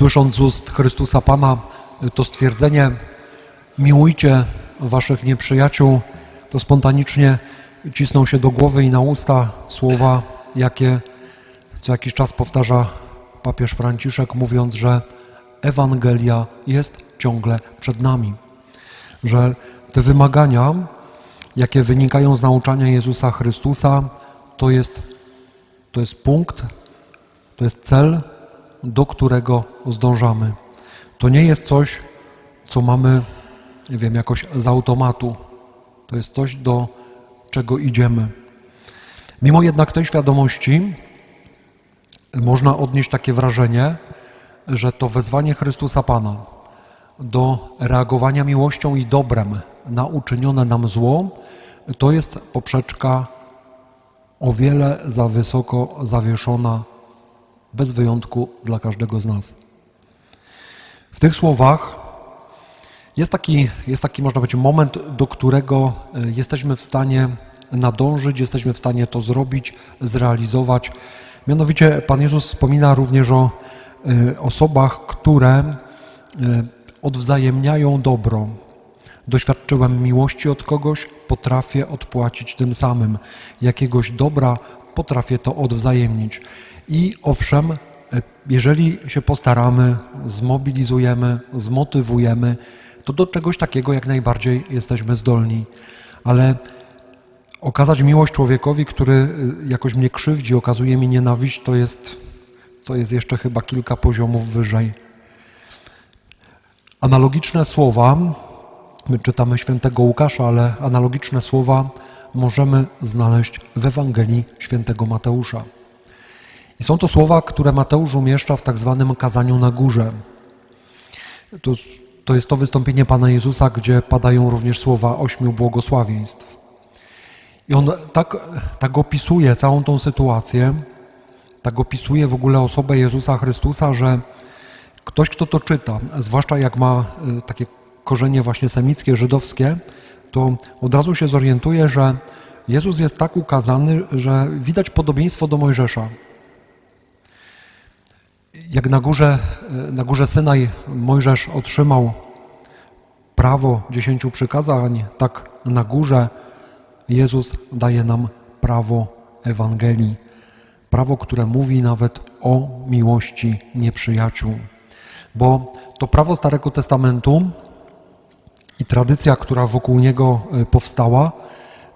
Słysząc z ust Chrystusa Pana to stwierdzenie, miłujcie waszych nieprzyjaciół, to spontanicznie cisną się do głowy i na usta słowa, jakie co jakiś czas powtarza papież Franciszek, mówiąc, że Ewangelia jest ciągle przed nami, że te wymagania, jakie wynikają z nauczania Jezusa Chrystusa, to jest, to jest punkt, to jest cel, do którego zdążamy. To nie jest coś, co mamy, nie wiem, jakoś z automatu. To jest coś, do czego idziemy. Mimo jednak tej świadomości można odnieść takie wrażenie, że to wezwanie Chrystusa Pana do reagowania miłością i dobrem na uczynione nam zło, to jest poprzeczka o wiele za wysoko zawieszona, bez wyjątku dla każdego z nas. W tych słowach jest taki, jest taki, można powiedzieć, moment, do którego y, jesteśmy w stanie nadążyć, jesteśmy w stanie to zrobić, zrealizować. Mianowicie Pan Jezus wspomina również o y, osobach, które y, odwzajemniają dobro. Doświadczyłem miłości od kogoś, potrafię odpłacić tym samym. Jakiegoś dobra potrafię to odwzajemnić. I owszem, jeżeli się postaramy, zmobilizujemy, zmotywujemy, to do czegoś takiego jak najbardziej jesteśmy zdolni. Ale okazać miłość człowiekowi, który y, jakoś mnie krzywdzi, okazuje mi nienawiść, to jest, to jest jeszcze chyba kilka poziomów wyżej. Analogiczne słowa, my czytamy świętego Łukasza, ale analogiczne słowa możemy znaleźć w Ewangelii świętego Mateusza. I są to słowa, które Mateusz umieszcza w tak zwanym kazaniu na górze. To, to jest to wystąpienie Pana Jezusa, gdzie padają również słowa ośmiu błogosławieństw. I on tak, tak opisuje całą tą sytuację, tak opisuje w ogóle osobę Jezusa Chrystusa, że ktoś, kto to czyta, zwłaszcza jak ma y, takie korzenie właśnie semickie, żydowskie, to od razu się zorientuje, że Jezus jest tak ukazany, że widać podobieństwo do Mojżesza. Jak na górze, na górze Synaj Mojżesz otrzymał prawo dziesięciu przykazań, tak na górze Jezus daje nam prawo Ewangelii. Prawo, które mówi nawet o miłości nieprzyjaciół. Bo to prawo Starego Testamentu i tradycja, która wokół niego y, powstała,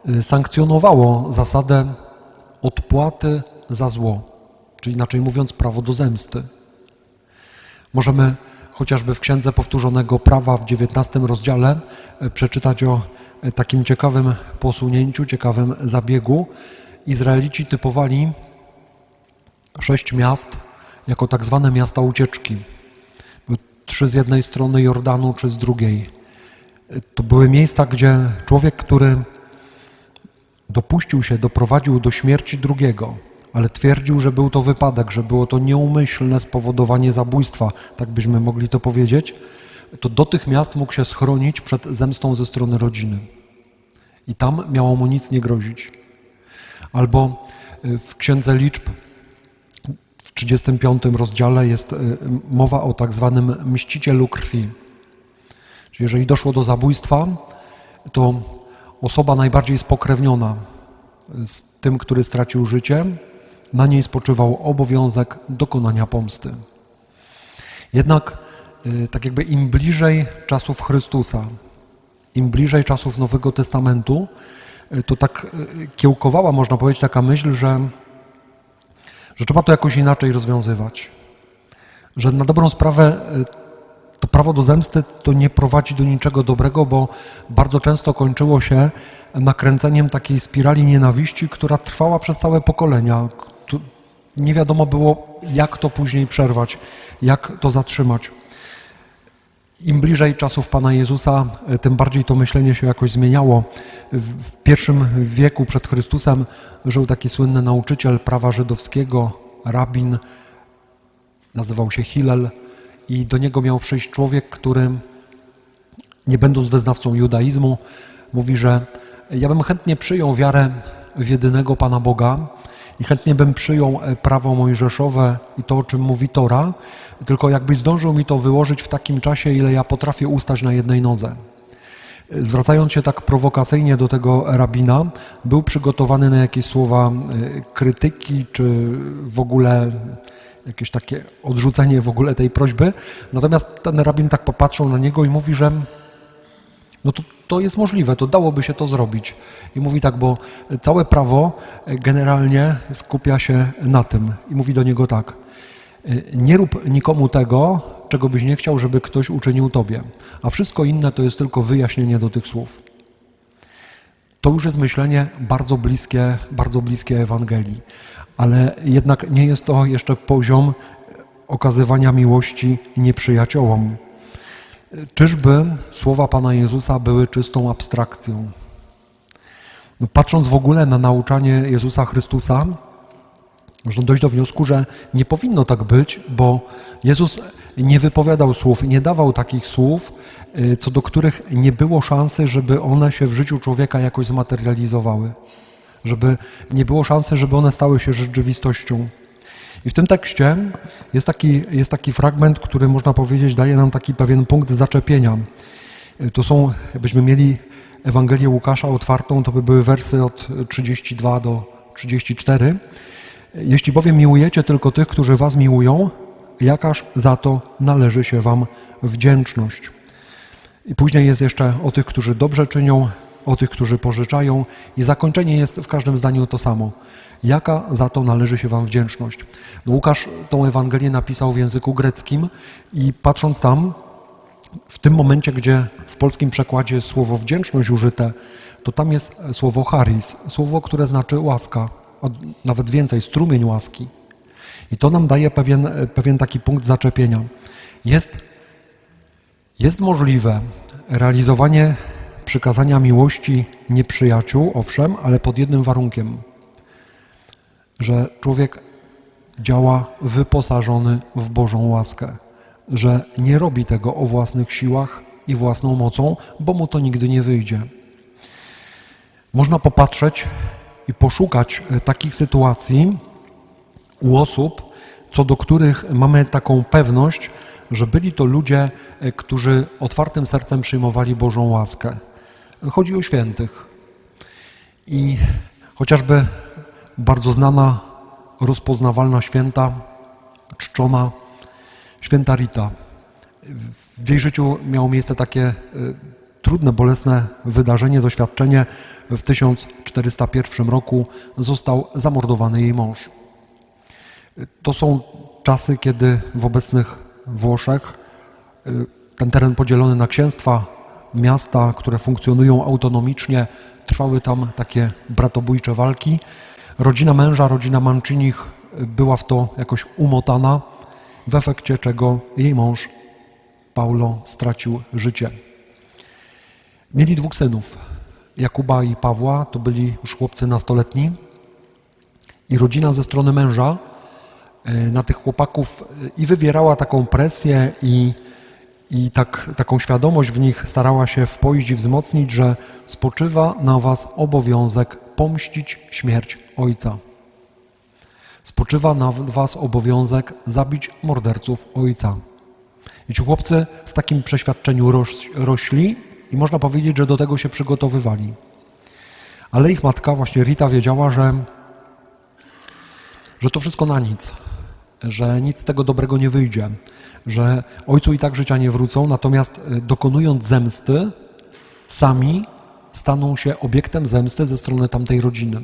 y, sankcjonowało zasadę odpłaty za zło, czyli inaczej mówiąc, prawo do zemsty. Możemy chociażby w Księdze Powtórzonego Prawa w XIX rozdziale y, przeczytać o takim ciekawym posunięciu, ciekawym zabiegu. Izraelici typowali sześć miast jako tak zwane miasta ucieczki. Trzy z jednej strony Jordanu, czy z drugiej. To były miejsca, gdzie człowiek, który dopuścił się, doprowadził do śmierci drugiego, ale twierdził, że był to wypadek, że było to nieumyślne spowodowanie zabójstwa, tak byśmy mogli to powiedzieć, to do tych miast mógł się schronić przed zemstą ze strony rodziny. I tam miało mu nic nie grozić. Albo y, w Księdze Liczb w 35 rozdziale jest y, mowa o tak zwanym mścicielu krwi. Czyli jeżeli doszło do zabójstwa, to osoba najbardziej spokrewniona z tym, który stracił życie, na niej spoczywał obowiązek dokonania pomsty. Jednak y, tak jakby im bliżej czasów Chrystusa, im bliżej czasów Nowego Testamentu, y, to tak y, kiełkowała, można powiedzieć, taka myśl, że, że trzeba to jakoś inaczej rozwiązywać. Że na dobrą sprawę prawo do zemsty to nie prowadzi do niczego dobrego, bo bardzo często kończyło się nakręceniem takiej spirali nienawiści, która trwała przez całe pokolenia. Nie wiadomo było, jak to później przerwać, jak to zatrzymać. Im bliżej czasów Pana Jezusa, tym bardziej to myślenie się jakoś zmieniało. W pierwszym wieku przed Chrystusem żył taki słynny nauczyciel prawa żydowskiego, rabin, nazywał się Hillel i do niego miał przyjść człowiek, który nie będąc wyznawcą judaizmu, mówi, że ja bym chętnie przyjął wiarę w jedynego Pana Boga i chętnie bym przyjął prawo mojżeszowe i to, o czym mówi Tora, tylko jakbyś zdążył mi to wyłożyć w takim czasie, ile ja potrafię ustać na jednej nodze. Zwracając się tak prowokacyjnie do tego rabina, był przygotowany na jakieś słowa e, krytyki, czy w ogóle jakieś takie odrzucenie w ogóle tej prośby. Natomiast ten rabin tak popatrzył na niego i mówi, że no to, to jest możliwe, to dałoby się to zrobić. I mówi tak, bo całe prawo generalnie skupia się na tym. I mówi do niego tak, nie rób nikomu tego, czego byś nie chciał, żeby ktoś uczynił tobie, a wszystko inne to jest tylko wyjaśnienie do tych słów. To już jest myślenie bardzo bliskie, bardzo bliskie Ewangelii, ale jednak nie jest to jeszcze poziom okazywania miłości nieprzyjaciołom. Czyżby słowa Pana Jezusa były czystą abstrakcją? No, patrząc w ogóle na nauczanie Jezusa Chrystusa, można dojść do wniosku, że nie powinno tak być, bo Jezus nie wypowiadał słów, nie dawał takich słów, y, co do których nie było szansy, żeby one się w życiu człowieka jakoś zmaterializowały, żeby nie było szansy, żeby one stały się rzeczywistością. I w tym tekście jest taki, jest taki fragment, który można powiedzieć daje nam taki pewien punkt zaczepienia. To są, jakbyśmy mieli Ewangelię Łukasza otwartą, to by były wersy od 32 do 34. Jeśli bowiem miłujecie tylko tych, którzy was miłują, jakaż za to należy się wam wdzięczność. I później jest jeszcze o tych, którzy dobrze czynią, o tych, którzy pożyczają i zakończenie jest w każdym zdaniu to samo. Jaka za to należy się wam wdzięczność? No Łukasz tą Ewangelię napisał w języku greckim i patrząc tam, w tym momencie, gdzie w polskim przekładzie słowo wdzięczność użyte, to tam jest słowo charis, słowo, które znaczy łaska, a nawet więcej, strumień łaski. I to nam daje pewien, pewien taki punkt zaczepienia. Jest, jest możliwe realizowanie przykazania miłości nieprzyjaciół, owszem, ale pod jednym warunkiem, że człowiek działa wyposażony w Bożą łaskę, że nie robi tego o własnych siłach i własną mocą, bo mu to nigdy nie wyjdzie. Można popatrzeć i poszukać e, takich sytuacji u osób, co do których mamy taką pewność, że byli to ludzie, e, którzy otwartym sercem przyjmowali Bożą łaskę. Chodzi o świętych. I chociażby bardzo znana, rozpoznawalna święta, czczona święta Rita. W jej życiu miało miejsce takie e, trudne, bolesne wydarzenie, doświadczenie. W 1401 roku został zamordowany jej mąż. To są czasy, kiedy w obecnych Włoszech e, ten teren podzielony na księstwa, miasta, które funkcjonują autonomicznie, trwały tam takie bratobójcze walki. Rodzina męża, rodzina Mancinich była w to jakoś umotana, w efekcie czego jej mąż Paulo stracił życie. Mieli dwóch synów, Jakuba i Pawła, to byli już chłopcy nastoletni i rodzina ze strony męża e, na tych chłopaków e, i wywierała taką presję i, i tak, taką świadomość w nich starała się wpoić i wzmocnić, że spoczywa na was obowiązek pomścić śmierć ojca. Spoczywa na was obowiązek zabić morderców ojca. I ci chłopcy w takim przeświadczeniu roś, rośli i można powiedzieć, że do tego się przygotowywali. Ale ich matka, właśnie Rita, wiedziała, że, że to wszystko na nic, że nic z tego dobrego nie wyjdzie, że ojcu i tak życia nie wrócą, natomiast e, dokonując zemsty, sami staną się obiektem zemsty ze strony tamtej rodziny.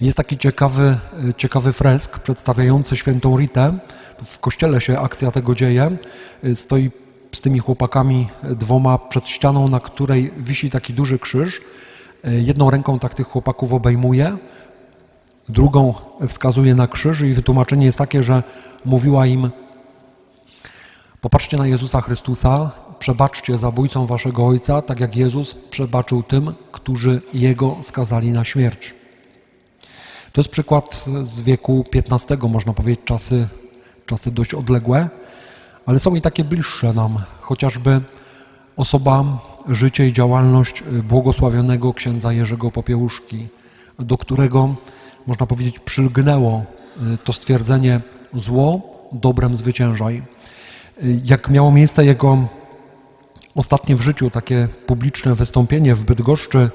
Jest taki ciekawy, e, ciekawy fresk przedstawiający świętą Ritę. W kościele się akcja tego dzieje. E, stoi z tymi chłopakami dwoma przed ścianą, na której wisi taki duży krzyż. Jedną ręką tak tych chłopaków obejmuje, drugą wskazuje na krzyż i wytłumaczenie jest takie, że mówiła im Popatrzcie na Jezusa Chrystusa, przebaczcie zabójcom waszego Ojca, tak jak Jezus przebaczył tym, którzy Jego skazali na śmierć. To jest przykład z wieku XV, można powiedzieć, czasy, czasy dość odległe, ale są i takie bliższe nam, chociażby osoba, życie i działalność błogosławionego księdza Jerzego Popiełuszki, do którego, można powiedzieć, przylgnęło to stwierdzenie zło dobrem zwyciężaj. Y, Jak miało miejsce jego ostatnie w życiu takie publiczne wystąpienie w Bydgoszczy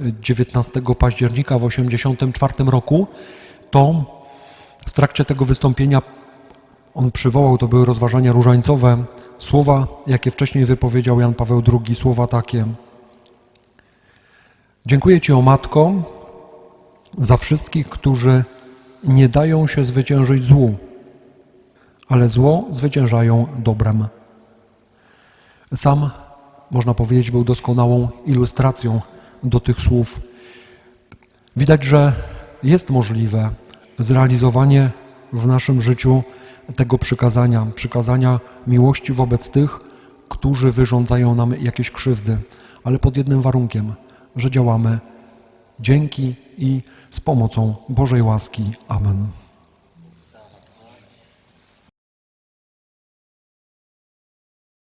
y, 19 października w 1984 roku, to w trakcie tego wystąpienia on przywołał, to były rozważania różańcowe, słowa, jakie wcześniej wypowiedział Jan Paweł II, słowa takie. Dziękuję Ci, o Matko, za wszystkich, którzy nie dają się zwyciężyć złu, ale zło zwyciężają dobrem. Sam, można powiedzieć, był doskonałą ilustracją do tych słów. Widać, że jest możliwe zrealizowanie w naszym życiu tego przykazania, przykazania miłości wobec tych, którzy wyrządzają nam jakieś krzywdy, ale pod jednym warunkiem, że działamy dzięki i z pomocą Bożej łaski. Amen.